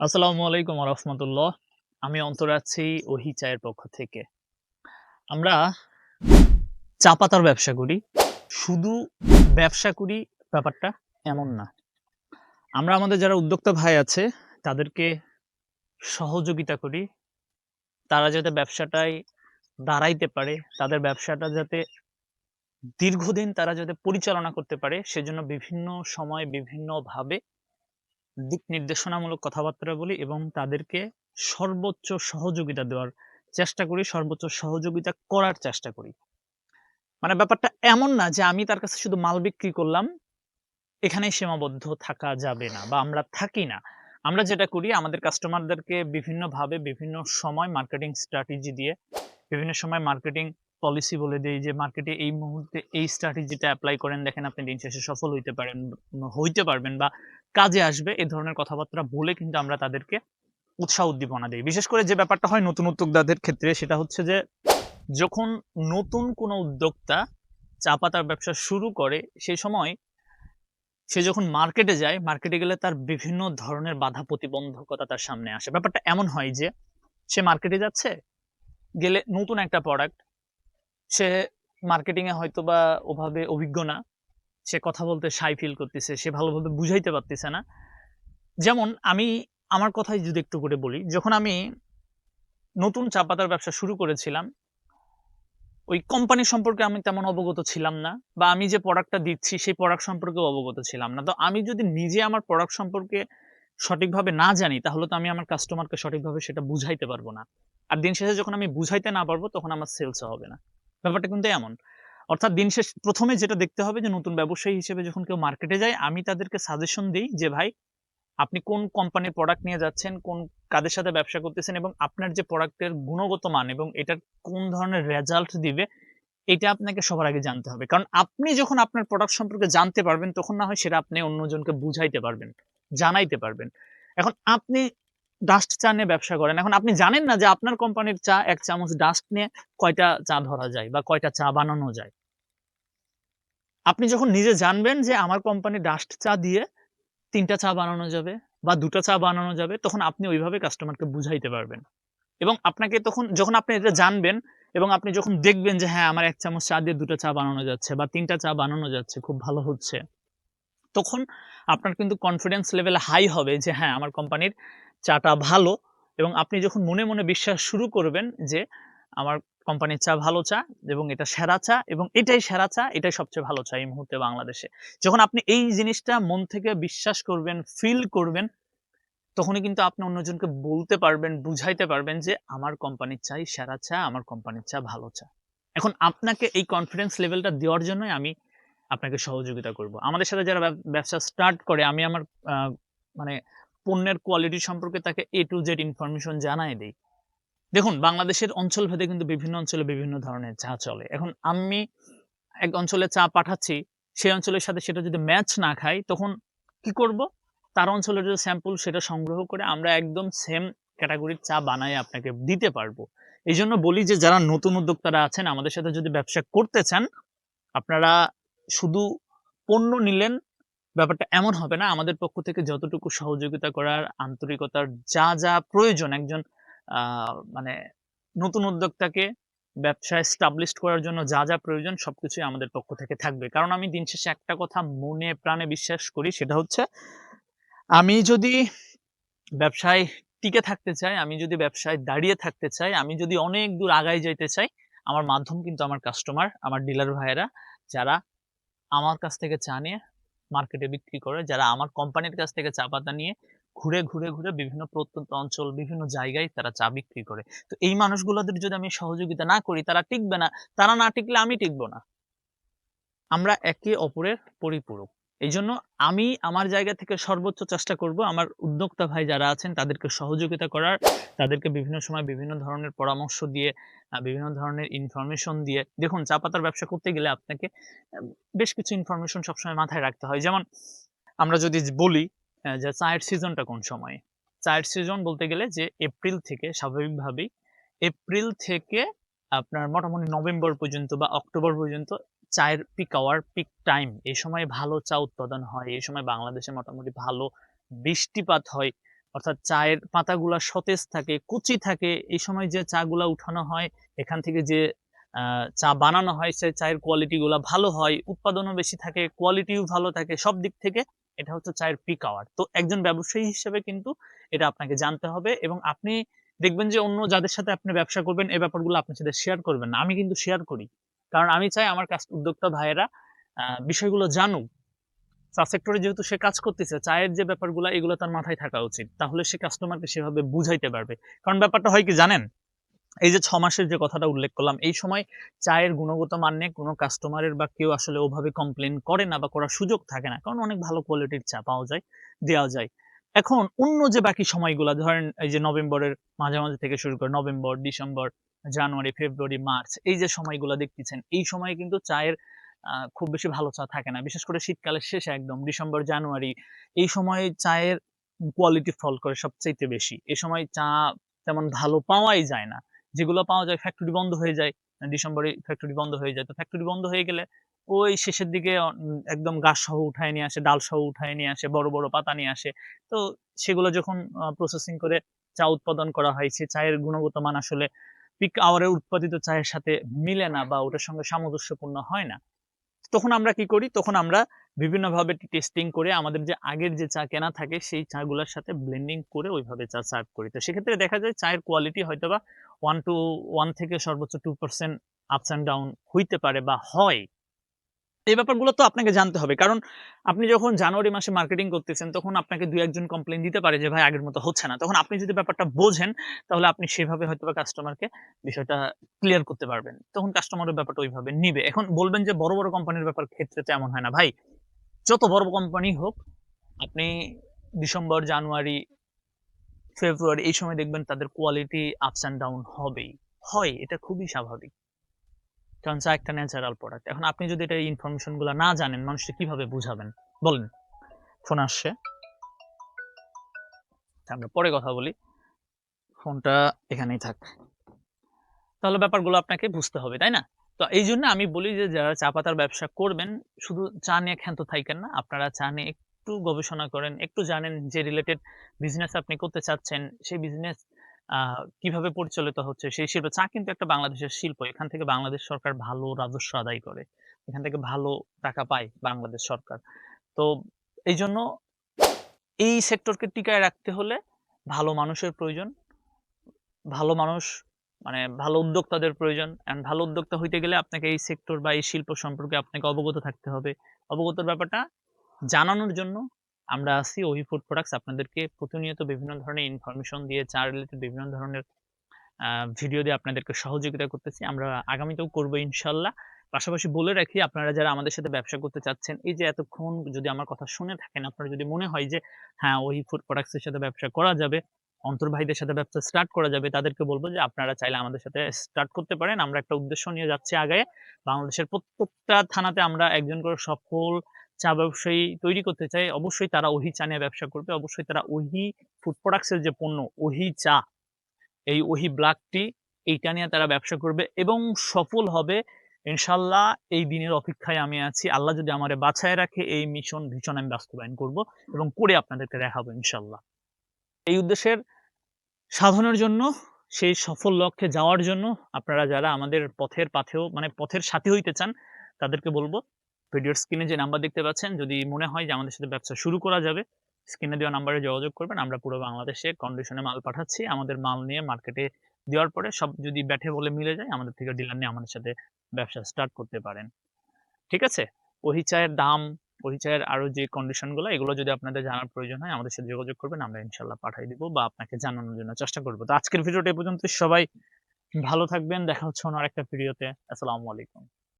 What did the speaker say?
আসসালামু আলাইকুম রহমতুল্লাহ। আমি অন্তর আছি ওহি চায়ের পক্ষ থেকে। আমরা চা পাতার ব্যবসা করি। শুধু ব্যবসা করি ব্যাপারটা এমন না। আমরা আমাদের যারা উদ্যোক্তা ভাই আছে, তাদেরকে সহযোগিতা করি। তারা যাতে ব্যবসাটায় দাঁড়াইতে পারে, তাদের ব্যবসাটা যাতে দীর্ঘদিন তারা যাতে পরিচালনা করতে পারে, সেজন্য বিভিন্ন সময় বিভিন্নভাবে দিক নির্দেশনামূলক কথাবার্তা বলি এবং তাদেরকে সর্বোচ্চ সহযোগিতা দেওয়ার চেষ্টা করি, সর্বোচ্চ সহযোগিতা করার চেষ্টা করি। মানে ব্যাপারটা এমন না যে আমি তার কাছে শুধু মাল বিক্রি করলাম, এখানেই সীমাবদ্ধ থাকা যাবে না বা আমরা থাকি না। আমরা যেটা করি, আমাদের কাস্টমারদেরকে বিভিন্নভাবে বিভিন্ন সময় মার্কেটিং স্ট্র্যাটেজি দিয়ে, বিভিন্ন সময় মার্কেটিং পলিসি বলে দেই যে মার্কেটে এই মুহূর্তে এই স্ট্র্যাটেজিটা অ্যাপ্লাই করেন। দেখেন আপনি দিন শেষে সফল হইতে পারেন, হইতে পারবেন বা কাজে আসবে, এ ধরনের কথাবার্তা বলে কিন্তু আমরা তাদেরকে উৎসাহ উদ্দীপনা দিই। বিশেষ করে যে ব্যাপারটা হয় নতুন উদ্যোক্তাদের ক্ষেত্রে, সেটা হচ্ছে যে যখন নতুন কোনো উদ্যোক্তা চা পাতার ব্যবসা শুরু করে সেই সময় সে যখন মার্কেটে যায়, মার্কেটে গেলে তার বিভিন্ন ধরনের বাধা প্রতিবন্ধকতা তার সামনে আসে। ব্যাপারটা এমন হয় যে সে মার্কেটে যাচ্ছে, গেলে নতুন একটা প্রোডাক্ট সে মার্কেটিং এ হয়তো বা ওভাবে অভিজ্ঞ না সে কথা বলতে সাই ফিল করতেছে, সে ভালোভাবে বুঝাইতে পারতেছে না। যেমন আমি আমার কথাই যদি একটু করে বলি, যখন আমি নতুন চা পাতার ব্যবসা শুরু করেছিলাম, ওই কোম্পানি সম্পর্কে আমি তেমন অবগত ছিলাম না, বা আমি যে প্রোডাক্টটা দিচ্ছি সেই প্রোডাক্ট সম্পর্কেও অবগত ছিলাম না। তো আমি যদি নিজে আমার প্রোডাক্ট সম্পর্কে সঠিকভাবে না জানি, তাহলে তো আমি আমার কাস্টমারকে সঠিকভাবে সেটা বুঝাইতে পারব না। আর দিন শেষে যখন আমি বুঝাইতে না পারব, তখন আমার সেলস হবে না। ব্যাপারটা কিন্তু এমন। অর্থাৎ দিন শেষ প্রথমে যেটা দেখতে হবে যে নতুন ব্যবসায়ী হিসেবে যখন কেউ মার্কেটে যায়, আমি তাদেরকে সাজেশন দিই যে, ভাই, আপনি কোন কোম্পানির প্রোডাক্ট নিয়ে যাচ্ছেন, কোন কাদের সাথে ব্যবসা করতেছেন এবং আপনার যে প্রোডাক্টের গুণগত মান এবং এটার কোন ধরনের রেজাল্ট দিবে, এটা আপনাকে সবার আগে জানতে হবে। কারণ আপনি যখন আপনার প্রোডাক্ট সম্পর্কে জানতে পারবেন, তখন না হয় সেটা আপনি অন্যজনকে বুঝাইতে পারবেন, জানাইতে পারবেন। এখন আপনি ডাস্ট চা নিয়ে ব্যবসা করেন, এখন আপনি জানেন না যে আপনার কোম্পানির চা এক চামচ ডাস্ট নিয়ে কয়টা চা ধরা যায় বা কয়টা চা বানানো যায়। আপনি যখন নিজে জানবেন যে আমার কোম্পানি ডাস্ট চা দিয়ে তিনটা চা বানানো যাবে বা দুটা চা বানানো যাবে, তখন আপনি ওইভাবে কাস্টমারকে বুঝাইতে পারবেন। এবং আপনাকে তখন, যখন আপনি এটা জানবেন এবং আপনি যখন দেখবেন যে হ্যাঁ আমার এক চামচ চা দিয়ে দুটো চা বানানো যাচ্ছে বা তিনটা চা বানানো যাচ্ছে, খুব ভালো হচ্ছে, তখন আপনার কিন্তু কনফিডেন্স লেভেল হাই হবে যে হ্যাঁ আমার কোম্পানির চাটা ভালো। এবং আপনি যখন মনে মনে বিশ্বাস শুরু করবেন যে আমার কোম্পানির চা ভালো চা এবং এটা সেরা চা এবং এটাই সেরা চা, এটাই সবচেয়ে ভালো চা এই মুহূর্তে বাংলাদেশে। যখন আপনি এই জিনিসটা মন থেকে বিশ্বাস করবেন ফিল করবেন, তখনই কিন্তু আপনি অন্যজনকে বলতে পারবেন, বুঝাইতে পারবেন যে আমার কোম্পানির চাই সেরা চা, আমার কোম্পানির চা ভালো চা। এখন আপনাকে এই কনফিডেন্স লেভেলটা দেওয়ার জন্যই আমি আপনাকে সহযোগিতা করব। আমাদের সাথে যারা ব্যবসা স্টার্ট করে, আমি আমার মানে পণ্যের কোয়ালিটি সম্পর্কে তাকে এ টু জেড ইনফরমেশন জানাই দিই। দেখুন, বাংলাদেশের অঞ্চল ভেদে কিন্তু বিভিন্ন অঞ্চলে বিভিন্ন ধরনের চা চলে। এখন আমি এক অঞ্চলে চা পাঠাচ্ছি, সেই অঞ্চলের সাথে সেটা যদি ম্যাচ না খাই, তখন কি করব? তার অঞ্চলের যে স্যাম্পল সেটা সংগ্রহ করে আমরা একদম সেম ক্যাটাগরির চা বানায় আপনাকে দিতে পারব। এই জন্য বলি যে, যারা নতুন উদ্যোক্তারা আছেন, আমাদের সাথে যদি ব্যবসা করতে চান, আপনারা শুধু পণ্য নিলেন, ব্যাপারটা এমন হবে না। আমাদের পক্ষ থেকে যতটুকু সহযোগিতা করার আন্তরিকতার যা যা প্রয়োজন, একজন মানে নতুন উদ্যোক্তাকে ব্যবসা স্টাবলিশ করার জন্য যা যা প্রয়োজন সবকিছুই আমাদের পক্ষ থেকে থাকবে। কারণ আমি দিন শেষে একটা কথা মনে প্রাণে বিশ্বাস করি, সেটা হচ্ছে আমি যদি ব্যবসায় টিকে থাকতে চাই, আমি যদি ব্যবসায় দাঁড়িয়ে থাকতে চাই, আমি যদি অনেক দূর আগায় যেতে চাই, আমার মাধ্যম কিন্তু আমার কাস্টমার আমার ডিলার ভাইয়েরা, যারা আমার কাছ থেকে চা নিয়ে মার্কেটে বিক্রি করে, যারা আমার কোম্পানির কাছ থেকে চা পাতা নিয়ে ঘুরে ঘুরে ঘুরে বিভিন্ন প্রত্যন্ত অঞ্চল, বিভিন্ন জায়গায় তারা চা বিক্রি করে। তো এই মানুষগুলোদের যদি আমি সহযোগিতা না করি, তারা টিকবে না। তারা না টিকলে আমি টিকবো না। আমরা একে অপরের পরিপূরক। এই জন্য আমি আমার জায়গা থেকে সর্বোচ্চ চেষ্টা করব, আমার উদ্যোক্তা ভাই যারা আছেন, তাদেরকে সহযোগিতা করার, তাদেরকে বিভিন্ন সময় বিভিন্ন ধরনের পরামর্শ দিয়ে বিভিন্ন ধরনের ইনফরমেশন দিয়ে, দেখুন চা পাতার ব্যবসা করতে গেলে আপনাকে বেশ কিছু ইনফরমেশন সবসময় মাথায় রাখতে হয়। যেমন আমরা যদি বলি যে চায়ের সিজনটা কোন সময়? চায়ের সিজন বলতে গেলে যে এপ্রিল থেকে স্বাভাবিকভাবেই এপ্রিল থেকে আপনার মোটামুটি নভেম্বর পর্যন্ত বা অক্টোবর পর্যন্ত চায়ের পিক আওয়ার পিক টাইম এই সময় ভালো চা উৎপাদন হয়, এই সময় বাংলাদেশে মোটামুটি ভালো বৃষ্টিপাত হয়, অর্থাৎ চায়ের পাতাগুলা সতেজ থাকে, কুচি থাকে, এই সময় যে চাগুলা উঠানো হয়, এখান থেকে যে চা বানানো হয়, সেই চায়ের কোয়ালিটি গুলা ভালো হয়, উৎপাদনও বেশি থাকে কোয়ালিটিও ভালো থাকে, সব দিক থেকে এটা হচ্ছে চায়ের পিক আওয়ার তো একজন ব্যবসায়ী হিসেবে কিন্তু এটা আপনাকে জানতে হবে এবং আপনি দেখবেন যে অন্য যাদের সাথে আপনি ব্যবসা করবেন, এই ব্যাপারগুলো আপনার সাথে শেয়ার করবেন না। আমি কিন্তু শেয়ার করি। কারণ আমি চাই আমার কাছ উদ্যোক্তা ভাইয়েরা বিষয়গুলো জানুক। চা সেক্টরে যেহেতু সে কাজ করতেছে, চায়ের যে ব্যাপারগুলো, এগুলো তার মাথায় থাকা উচিত। তাহলে সে কাস্টমারকে সেভাবে বুঝাইতে পারবে। কারণ ব্যাপারটা হয় কি জানেন? এই যে ছ মাসের যে কথাটা উল্লেখ করলাম, এই সময় চায়ের গুণগত মান নিয়ে কোনো কাস্টমারের বা কেউ আসলে ওভাবে কমপ্লেন করে না বা করার সুযোগ থাকে না। কারণ অনেক ভালো কোয়ালিটির চা পাওয়া যায়, দেওয়া যায়। এখন অন্য যে বাকি সময়গুলো, ধরেন এই যে নভেম্বরের মাঝামাঝি থেকে শুরু করে November, December, January, February, March, এই যে সময়গুলো দেখতেছেন, এই সময়ে কিন্তু চায়ের খুব বেশি ভালো চা থাকে না। বিশেষ করে শীতকালের শেষে একদম, ডিসেম্বর, জানুয়ারি, এই সময়ে চায়ের কোয়ালিটি ফল করে সবচাইতে বেশি। এই সময় চা তেমন ভালো পাওয়াই যায় না। যেগুলো পাওয়া যায় ফ্যাক্টরি বন্ধ হয়ে যায়, ডিসেম্বরে ফ্যাক্টরি বন্ধ হয়ে যায়। তো ফ্যাক্টরি বন্ধ হয়ে গেলে ওই শেষের দিকে একদম গাছ সহ উঠায় নিয়ে আসে, ডাল সহ উঠায় নিয়ে আসে, বড় বড় পাতা নিয়ে আসে। তো সেগুলো যখন প্রসেসিং করে চা উৎপাদন করা হয়, সে চায়ের গুণগত মান আসলে পিক আওয়ারে উৎপাদিত চায়ের সাথে মিলে না বা ওটার সঙ্গে সামঞ্জস্যপূর্ণ হয় না। তখন আমরা কি করি? তখন আমরা বিভিন্নভাবে টেস্টিং করে আমাদের যে আগের যে চা কেনা থাকে, সেই চাগুলোর সাথে ব্লেন্ডিং করে ওইভাবে চা সার্ভ করি। তো সেক্ষেত্রে দেখা যায় চায়ের কোয়ালিটি হয়তো বা ওয়ান টু ওয়ান থেকে সর্বোচ্চ two percent ups and down হইতে পারে বা হয়। এই ব্যাপারগুলো তো আপনাকে জানতে হবে। কারণ আপনি যখন জানুয়ারি মাসে মার্কেটিং করতেছেন, তখন আপনাকে দুই একজন কমপ্লেন দিতে পারে যে, ভাই, আগের মতো হচ্ছে না। তখন আপনি যদি ব্যাপারটা বোঝেন, তাহলে আপনি সেভাবে হয়তো কাস্টমারকে বিষয়টা ক্লিয়ার করতে পারবেন। তখন কাস্টমারের ব্যাপারটা ওইভাবে নিবে। এখন বলবেন যে, বড় বড় কোম্পানির ব্যাপার ক্ষেত্রে তো এমন হয় না। ভাই, যত বড় কোম্পানি হোক, আপনি ডিসেম্বর, জানুয়ারি, ফেব্রুয়ারি, এই সময় দেখবেন তাদের কোয়ালিটি আপস অ্যান্ড ডাউন হবেই। হয়, এটা খুবই স্বাভাবিক। কারণ চা একটা ন্যাচারাল প্রোডাক্ট এখন আপনি যদি এটা ইনফরমেশনগুলো না জানেন মানুষকে কীভাবে বুঝাবেন? বলেন। ফোন আসছে। আমরা পরে কথা বলি। ফোনটা এখানেই থাক। তাহলে ব্যাপারগুলো আপনাকে বুঝতে হবে, তাই না? তো এই জন্য আমি বলি যে, যারা চা পাতার ব্যবসা করবেন, শুধু চা নিয়ে ক্ষান্ত থাকেন না, আপনারা চা নিয়ে একটু গবেষণা করেন, একটু জানেন যে রিলেটেড বিজনেস আপনি করতে চাচ্ছেন, সেই বিজনেস কীভাবে পরিচালিত হচ্ছে সেই শিল্প, চা কিন্তু একটা বাংলাদেশের শিল্প। এখান থেকে বাংলাদেশ সরকার ভালো রাজস্ব আদায় করে। এখান থেকে ভালো টাকা পায় বাংলাদেশ সরকার। তো এই জন্য এই সেক্টরকে টিকায় রাখতে হলে ভালো মানুষের প্রয়োজন, ভালো মানুষ মানে ভালো উদ্যোক্তাদের প্রয়োজন। এন্ড ভালো উদ্যোক্তা হইতে গেলে আপনাকে এই সেক্টর বা এই শিল্প সম্পর্কে আপনাকে অবগত থাকতে হবে। অবগতর ব্যাপারটা জানানোর জন্য আমরা আছি ওহি ফুড প্রোডাক্টস আপনাদেরকে প্রতিনিয়ত বিভিন্ন ধরনের ইনফরমেশন দিয়ে, চা রিলেটেড বিভিন্ন ধরনের ভিডিও দিয়ে আপনাদেরকে সহযোগিতা করতেছি। আমরা আগামীতেও করব ইনশাল্লাহ। পাশাপাশি বলে রাখি, আপনারা যারা আমাদের সাথে ব্যবসা করতে চাচ্ছেন, এই যে এতক্ষণ যদি আমার কথা শুনে থাকেন, আপনারা যদি মনে হয় যে হ্যাঁ ওই ফুড প্রোডাক্টসের সাথে ব্যবসা করা যাবে, অন্তর ভাইদের সাথে ব্যবসা স্টার্ট করা যাবে, তাদেরকে বলব যে, আপনারা চাইলে আমাদের সাথে স্টার্ট করতে পারেন। আমরা একটা উদ্দেশ্য নিয়ে যাচ্ছি আগে বাংলাদেশের প্রত্যেকটা থানাতে আমরা একজন করে সফল চা ব্যবসায়ী তৈরি করতে চাই অবশ্যই তারা ওহি চা নিয়ে ব্যবসা করবে। অবশ্যই তারা ওহি ফুড প্রোডাক্টসের যে পণ্য, ওহি চা, এই ওহি ব্ল্যাক টি এইটা নিয়ে তারা ব্যবসা করবে এবং সফল হবে। ইনশাল্লাহ এই দিনের অপেক্ষায় আমি আছি। আল্লাহ যদি আমারে বাছায় রাখে, এই মিশন ভীষণ আমি বাস্তবায়ন করব এবং করে আপনাদেরকে দেখাবো ইনশাল্লাহ। এই উদ্দেশ্যের সাধনের জন্য, সেই সফল লক্ষ্যে যাওয়ার জন্য আপনারা যারা আমাদের পথের পাথেও মানে পথের সাথী হইতে চান, তাদেরকে বলব ভিডিওর স্ক্রিনে যে নাম্বার দেখতে পাচ্ছেন, যদি মনে হয় যে আমাদের সাথে ব্যবসা শুরু করা যাবে স্ক্রিনে দেওয়া নাম্বারে যোগাযোগ করবেন। আমরা পুরো বাংলাদেশে কন্ডিশনে মাল পাঠাচ্ছি। আমাদের মাল নিয়ে মার্কেটে দেওয়ার পরে সব যদি ব্যাঠে বলে মিলে যায়, আমাদের থেকে ডিলার নিয়ে আমাদের সাথে ব্যবসা স্টার্ট করতে পারেন। ঠিক আছে? ওহি চায়ের দাম ওহি চায়ের আরও যে কন্ডিশনগুলো এগুলো যদি আপনাদের জানার প্রয়োজন হয়, আমাদের সাথে যোগাযোগ করবেন, আমরা ইনশাল্লাহ পাঠিয়ে দিব বা আপনাকে জানানোর জন্য চেষ্টা করব। তো আজকের ভিডিওটা এ পর্যন্ত সবাই ভালো থাকবেন। দেখা হচ্ছে অন্য একটা ভিডিওতে আসসালামু আলাইকুম।